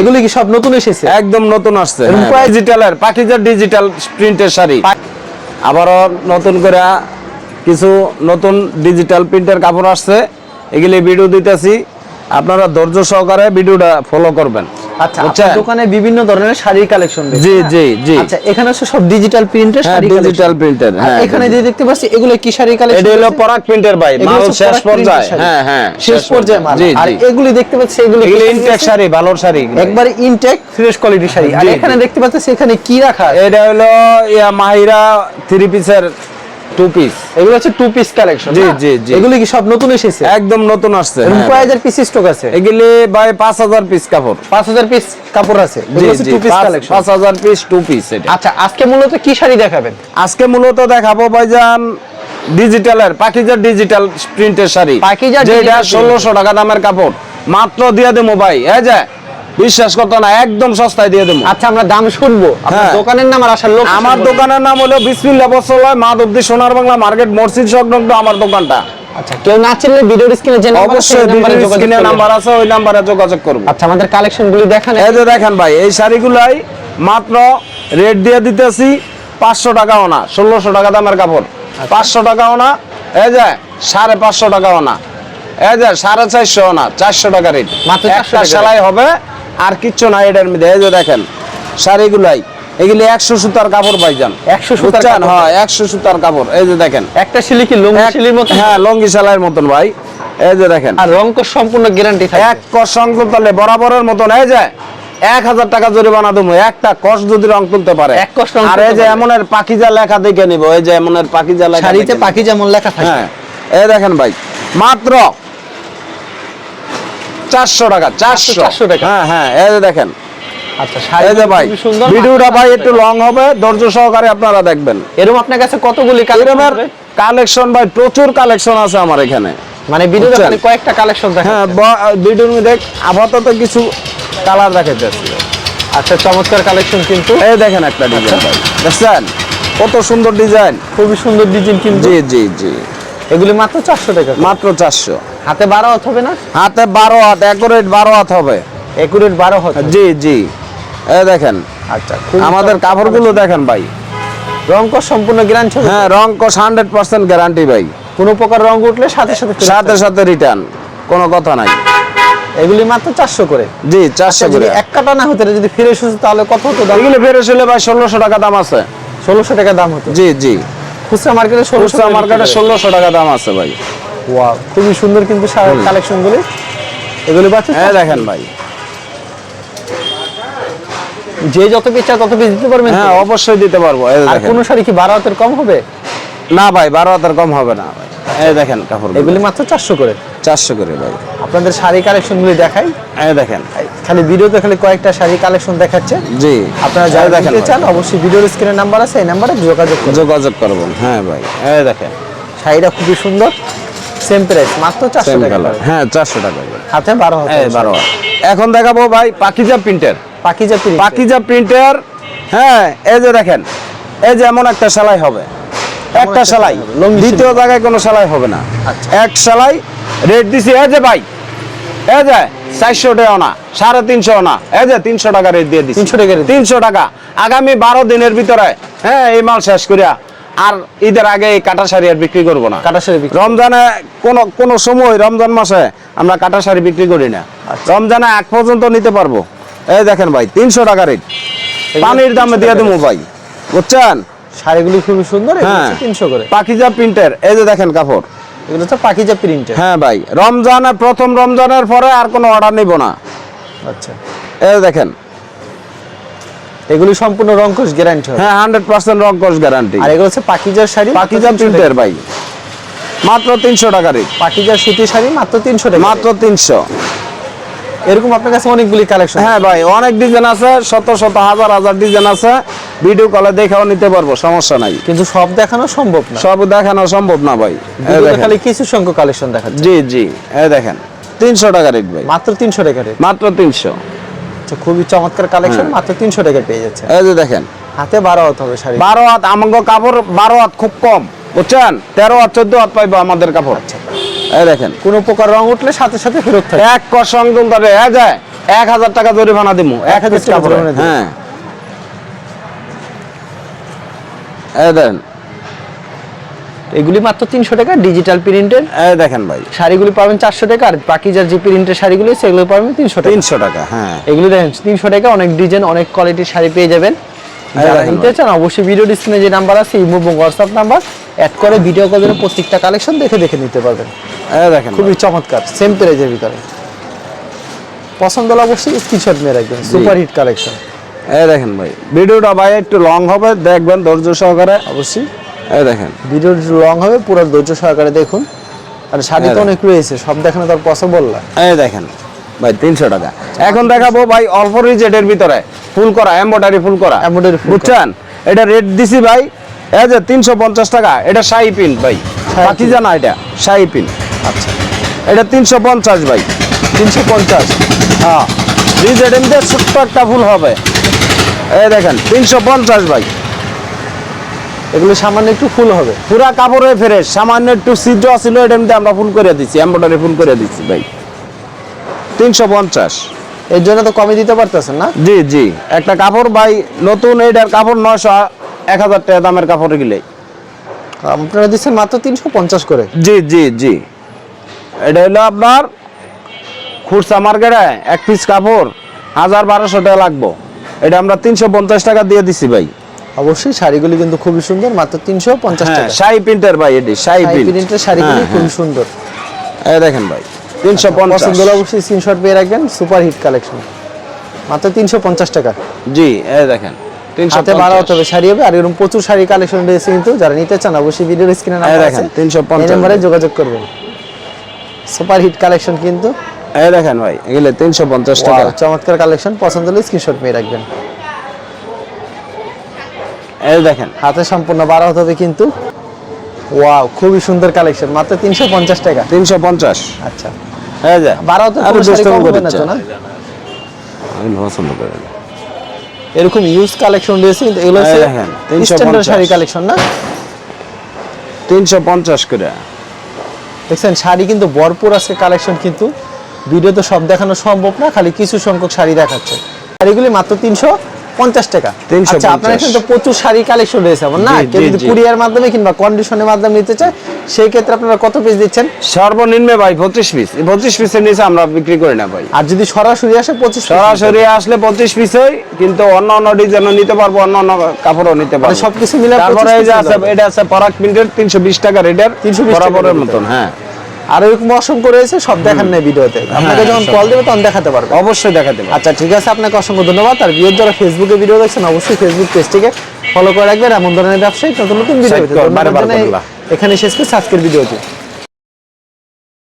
এগুলি কি সব নতুন এসেছে? একদম নতুন আসছে ডিজিটাল আর ডিজিটালের পাকিজার ডিজিটাল প্রিন্টের শাড়ি। আবারও নতুন করে কিছু নতুন ডিজিটাল প্রিন্টের কাপড় আসছে। এগুলি ভিডিও দিতেছি। আপনারা ধৈর্য সহকারে ভিডিওটা ফলো করবেন। আচ্ছা আপনার দোকানে বিভিন্ন ধরনের শাড়ির কালেকশন জি জি জি। আচ্ছা এখানে হচ্ছে সব ডিজিটাল প্রিন্টের হ্যাঁ শাড়ি ডিজিটাল প্রিন্টের হ্যাঁ এখানে যে দেখতে পাচ্ছি এগুলো কি শাড়ি কালেকশন এটা হলো পরাগ প্রিন্টের ভাই মাল শেষ পর্যায়ে হ্যাঁ হ্যাঁ শেষ পর্যায়ে। মাল। আর এগুলি দেখতে পাচ্ছি এগুলি এগুলি ইনটেক শাড়ি? ভালোর শাড়ি। একবারে ইনটেক ফ্রেশ কোয়ালিটি শাড়ি। আর এখানে দেখতে পাচ্ছি এখানে কি রাখা আছে? এটা হলো ইয়া মাহিরা থ্রি পিসের টু পিস এগুলো হচ্ছে টু পিস কালেকশন জি, জি, জি। এগুলি কি সব নতুন এসেছে? একদম নতুন আসছে হ্যাঁ। কয় হাজার পিস স্টক আছে? এগুলি ভাই পাঁচ হাজার পিস কাপড়। পাঁচ হাজার পিস কাপড় আছে। জি জি টু পিস কালেকশন পাঁচ হাজার পিস টু পিস এটা। আচ্ছা আজকে মূলত কি শাড়ি দেখাবেন? আজকে মূলত দেখাবো ভাইজান ডিজিটালের পাকিজার ডিজিটাল প্রিন্টের শাড়ি পাকিজা যেটা। ষোলোশো টাকা দামের কাপড়। মাত্র দিয়ে দেবো ভাই এই যে বিশ্বাস করতো না একদম সস্তায় দিয়ে দেবো। আচ্ছা আমরা দাম শুনব। আপনার হ্যাঁ। দোকানের নাম আর আসার লোক আমার দোকানের নাম হলো বিসমিল্লা বসলয় মাধবদী সোনার বাংলা মার্কেট মসজিদ সংলগ্ন আমার দোকানটা। আচ্ছা কেউ না চিনলে ভিডিওর স্ক্রিনে যে নাম্বার আছে, সেই নাম্বারে যোগাযোগ নাম্বার আছে ওই নাম্বারে যোগাযোগ করব। আচ্ছা আমাদের দেখান এই যে দেখেন ভাই এই শাড়িগুলাই মাত্র রেট দিয়ে দিতেছি টাকাও না টাকা দামের কাপড়। পাঁচশো টাকাও না এই যে টাকাও না এই না টাকা রেট মাত্র 400 একটা সেলাই হবে আর কিচ্ছু না এটার মধ্যে এই যে দেখেন শাড়িগুলাই এগুলি একশো সুতার কাপড় পাইজান 100 সুতার বুঝছেন? কাপড়? হ্যাঁ একশো সুতার কাপড় এই যে দেখেন। একটা শিলি কি লুঙ্গি শিলির মতো হ্যাঁ লঙ্গি সেলাইয়ের মতন ভাই এই যে দেখেন। আর রং কো সম্পূর্ণ গ্যারান্টি থাকে এক কষ রং তুলতে হলে বরাবরের মতন এই যে এক হাজার টাকা জরিমানা দেবো একটা কষ যদি রং তুলতে পারে। আর এই যে এমনের পাখিজা লেখা দেখে নিব এই যে এমনের পাখিজা লেখা শাড়িতে দেখে নিবো। পাখি যেমন লেখা থাকে। হ্যাঁ এই দেখেন ভাই মাত্র চারশো টাকা চারশো। 400 টাকা। হ্যাঁ হ্যাঁ এই যে দেখেন। আচ্ছা এই যে ভাই সুন্দর। ভিডিওটা ভাই একটু লং হবে ধৈর্য সহকারে আপনারা দেখবেন। এরকম আপনার কাছে কতগুলি কালেকশন ভাই প্রচুর কালেকশন আছে আমার এখানে। মানে? কয়েকটা কালেকশন হ্যাঁ ব- ভিডিওর মধ্যে আপাতত কিছু কালার আচ্ছা চমৎকার কালেকশন কিন্তু। এই দেখেন একটা ডিজাইন ভাই দেখছেন? কত সুন্দর ডিজাইন খুবই সুন্দর ডিজাইন কিন্তু। জি জি জি। এগুলি মাত্র চারশো টাকা মাত্র চারশো। হাতে বারো হাত হবে না? হাতে বারো হাত একুরেট বারো হাত হবে। একুরেট বারো হাত জি জি। এই দেখেন আচ্ছা আমাদের কাপড়গুলো দেখেন ভাই। রং কর সম্পূর্ণ গ্যারান্টি হ্যাঁ রং কস হান্ড্রেড পার্সেন্ট গ্যারান্টি ভাই। কোনো প্রকার রং উঠলে সাথে সাথে সাথে সাথে রিটার্ন কোনো কথা নাই। এগুলি মাত্র চারশো করে। জি আচ্ছা চারশো করে এক কাটা না হতো যদি ফিরে এসেছে তাহলে কত হতো এগুলো ফেরত হলে ভাই ষোলোশো টাকা দাম আছে। ষোলোশো টাকা দাম হতো। জি জি। খুচরা মার্কেটে খুচরা মার্কেটে ষোলোশো টাকা দাম আছে ভাই। ওয়াও খুবই সুন্দর কিন্তু কালেকশন গুলি। এগুলি পাচ্ছে হ্যাঁ দেখেন ভাই। যে যত পিস তত পিস দিতে পারবেন? হ্যাঁ অবশ্যই দিতে পারব। আর কোন শাড়ি কি বারো হাতের কম হবে? না ভাই বারো হাতের কম হবে না ভাই। এই দেখেন কাপড় এগুলি মাত্র চারশো করে। চারশো করে ভাই। আপনাদের শাড়ি কালেকশন গুলি দেখাই। এই দেখেন। খালি ভিডিওতে খালি কয়েকটা শাড়ি কালেকশন দেখাচ্ছে। জি। আপনারা যারা দেখেন। চান অবশ্যই ভিডিওর স্ক্রিনের নাম্বার আছে এই নাম্বারে যোগাযোগ করুন। যোগাযোগ করবেন। হ্যাঁ ভাই। এই দেখেন। শাড়িটা খুবই সুন্দর। সেম প্রাইস মাত্র চারশো টাকা হ্যাঁ চারশো টাকা হাতে বারো বারো এখন দেখাবো ভাই পাকিজা প্রিন্টের। পাকিজা প্রিন্ট পাকিজা প্রিন্টের হ্যাঁ এই যে দেখেন। এই যে এমন একটা সেলাই হবে। একটা সেলাই। দ্বিতীয় জায়গায় কোনো সেলাই হবে না। আচ্ছা। এক সেলাই রেট দিছি এই যে ভাই এই যে চারশো টাকা না সাড়ে তিনশো না এই যে তিনশো টাকা রেট দিয়ে দিচ্ছি 300 টাকা। তিনশো টাকা। আগামী বারো দিনের ভিতরে হ্যাঁ এই মাল শেষ করিয়া আর ঈদের আগে এই কাটা শাড়ি আর বিক্রি করব না। কাটা শাড়ি রমজানে কোন কোন সময় রমজান মাসে আমরা কাটা শাড়ি বিক্রি করি না। আচ্ছা। রমজানে এক পর্যন্ত নিতে পারব। এই দেখেন ভাই তিনশো টাকা রেট পানির দামে 300 দিয়ে দেবো ভাই। বুঝছেন? শাড়িগুলি খুবই সুন্দর হ্যাঁ। তিনশো করে। পাকিজা প্রিন্টের এই যে দেখেন কাপড়। এগুলো হচ্ছে পাকিজা প্রিন্টের। হ্যাঁ ভাই রমজানে প্রথম রমজানের পরে আর কোনো অর্ডার নিব না। আচ্ছা। এই দেখেন। এগুলি সম্পূর্ণ রংকশ গ্যারান্টি হ্যাঁ হান্ড্রেড পার্সেন্ট রং কস গ্যারান্টি আর এগুলো হচ্ছে পাকিজার শাড়ি পাকিজা প্রিন্টের ভাই। মাত্র তিনশো টাকা রেট। পাকিজার সুতি শাড়ি মাত্র তিনশো টাকা। মাত্র তিনশো। এরকম আপনার কাছে অনেকগুলি কালেকশন হ্যাঁ ভাই অনেক ডিজাইন আছে শত শত হাজার হাজার ডিজাইন আছে। ভিডিও কলে দেখাও নিতে পারব সমস্যা নাই। কিন্তু সব দেখানো সম্ভব না। সব দেখানো সম্ভব না ভাই খালি কিছু সংখ্যক কালেকশন দেখাচ্ছে জি জি এই দেখেন তিনশো টাকা রেট ভাই। মাত্র তিনশো টাকা রেট মাত্র তিনশো। আচ্ছা, খুবই চমৎকার কালেকশন মাত্র তিনশো টাকা পেয়ে যাচ্ছে। এই যে দেখেন। হাতে বারো হাত হবে শাড়ি। বারো হাত আমাকে কাপড় বারো হাত খুব কম বুঝছেন? তেরো হাত চোদ্দ হাত পাইবো আমাদের কাপড়। এই দেখেন। কোনো প্রকার রং উঠলে সাথে সাথে ফেরত থাকে। এক কর সংযোগ ধরে হ্যাঁ যায়। এক হাজার টাকা জরিমানা দিব এক হাজার টাকা হ্যাঁ। দেন এগুলি মাত্র তিনশো টাকা ডিজিটাল প্রিন্টের দেখেন ভাই। শাড়িগুলি পাবেন চারশো টাকা আর বাকি যার যে প্রিন্টের শাড়িগুলি সেগুলো পাবেন তিনশো টাকা। তিনশো টাকা হ্যাঁ। এগুলি দেখেন তিনশো টাকা অনেক ডিজাইন অনেক কোয়ালিটির শাড়ি পেয়ে যাবেন। নিতে চান অবশ্যই ভিডিও ডিসপ্লে যে নাম্বার আছে ইমো এবং হোয়াটসঅ্যাপ নাম্বার অ্যাড করে ভিডিও কলের প্রত্যেকটা কালেকশন দেখে দেখে নিতে পারবেন। দেখেন খুবই চমৎকার। সেম প্রাইজের ভিতরে। পছন্দ হলে অবশ্যই স্ক্রিনশট নিয়ে রাখবেন সুপার হিট কালেকশন এই দেখেন ভাই ভিডিওটা ভাই একটু লং হবে দেখবেন ধৈর্য সহকারে অবশ্যই। এই দেখেন। ভিডিও লং হবে পুরো ধৈর্য সহকারে দেখুন। আর শাড়ি তো। অনেক রয়েছে সব দেখানো তো পসিবল না। এই দেখেন ভাই তিনশো টাকা। এখন দেখাবো ভাই অল্প রিজেটের ভিতরে ফুল করা এম্বয়ডারি ফুল করা। Full বুঝছেন? এটা রেট দিছি ভাই এই যে তিনশো পঞ্চাশ টাকা এটা শাহি পিন ভাই। বাকি জানা এটা শাহি পিন এটা তিনশো পঞ্চাশ ভাই। তিনশো পঞ্চাশ। হ্যাঁ। রিজেট এমনি ছোট্ট একটা ফুল হবে। এই দেখেন তিনশো পঞ্চাশ ভাই। এগুলো সামান্য একটু ফুল হবে। পুরা কাপড়ে ফ্রেশ সামান্য একটু ছিদ্র ছিল এটা এমনি আমরা ফুল করে দিচ্ছি এম্বয়ডারি ফুল করে দিচ্ছি ভাই। তিনশো পঞ্চাশ। এর জন্য তো কমে দিতে পারতেছেন না? জি জি। একটা কাপড় ভাই নতুন এইটার কাপড় নয়শো এক হাজার টাকা দামের কাপড় গেলে আপনারা দিচ্ছেন মাত্র তিনশো পঞ্চাশ করে। জি জি জি। এটা হলো আপনার খুরসা মার্কেটে এক পিস কাপড় হাজার বারোশো টাকা লাগবো। এটা আমরা তিনশো পঞ্চাশ টাকা দিয়ে দিছি ভাই। অবশ্যই শাড়িগুলি কিন্তু খুবই সুন্দর মাত্র তিনশো পঞ্চাশ হ্যাঁ টাকা। শাহি প্রিন্টের ভাই এটি শাড়ি প্রিন্টের শাড়িগুলি হ্যাঁ, খুবই সুন্দর। এই দেখেন ভাই তিনশো পঞ্চাশ। পছন্দ অবশ্যই স্ক্রিনশট পেয়ে রাখবেন সুপার হিট কালেকশন মাত্র তিনশো পঞ্চাশ টাকা। জি এই দেখেন তিনশো হাতে বাড়া হতে হবে শাড়ি হবে আর এরকম প্রচুর শাড়ি কালেকশন রয়েছে কিন্তু যারা নিতে চান অবশ্যই ভিডিওর স্ক্রিনে নাম্বার দেখেন, আছে। 350 এই যোগাযোগ করবেন। সুপার হিট কালেকশন কিন্তু। এই দেখেন ভাই এগুলো তিনশো পঞ্চাশ টাকা। চমৎকার কালেকশন পছন্দ হলে স্ক্রিনশট পেয়ে রাখবেন। এই দেখেন। হাতে সম্পূর্ণ বাড়া হতে হবে কিন্তু। ওয়াও খুবই সুন্দর কালেকশন মাত্র তিনশো পঞ্চাশ টাকা। তিনশো পঞ্চাশ। আচ্ছা। এই যে তো না? আমি পছন্দ করি এরকম ইউজ কালেকশন রয়েছে কিন্তু এগুলো হচ্ছে 350 স্ট্যান্ডার্ড শাড়ি কালেকশন না? তিনশো পঞ্চাশ করে। দেখছেন, শাড়ি কিন্তু ভরপুর আজকে কালেকশন কিন্তু। ভিডিও তো সব দেখানো সম্ভব না, খালি কিছু সংখ্যক শাড়ি দেখাচ্ছে। শাড়িগুলি মাত্র তিনশো। পঞ্চাশ টাকা। আচ্ছা আপনার এখানে তো প্রচুর শাড়ি কালেকশন রয়েছে এমন না? কেউ যদি কুরিয়ার মাধ্যমে কিংবা কন্ডিশনের মাধ্যমে নিতে চায় সেই ক্ষেত্রে আপনারা কত পিস দিচ্ছেন? সর্বনিম্ন ভাই পঁচিশ পিস পঁচিশ পিসের নিচে আমরা বিক্রি করি না ভাই। আর যদি সরাসরি আসে পঁচিশ সরাসরি আসলে পঁচিশ পিস হয় কিন্তু অন্য অন্য ডিজাইনও নিতে পারব অন্য অন্য কাপড়ও নিতে পারব। মানে সবকিছু মিলে তারপরে এই যে আছে এটা আছে পরাগ প্রিন্টের তিনশো বিশ টাকা রেটের 320 টাকা বরাবরের মতন হ্যাঁ। আর এরকম অসংখ্য রয়েছে সব দেখান নেই ভিডিওতে। আপনাকে যখন। কল দেবে তখন দেখাতে পারবে। অবশ্যই দেখাতে পারব। আচ্ছা ঠিক আছে আপনাকে অসংখ্য ধন্যবাদ। আর ভিডিও যারা ফেসবুকে ভিডিও দেখছেন অবশ্যই ফেসবুক পেজটিকে ফলো করে রাখবেন। এমন ধরনের ব্যবসায়িক নতুন নতুন ভিডিও কর। এখানে শেষ করছি আজকের ভিডিওটি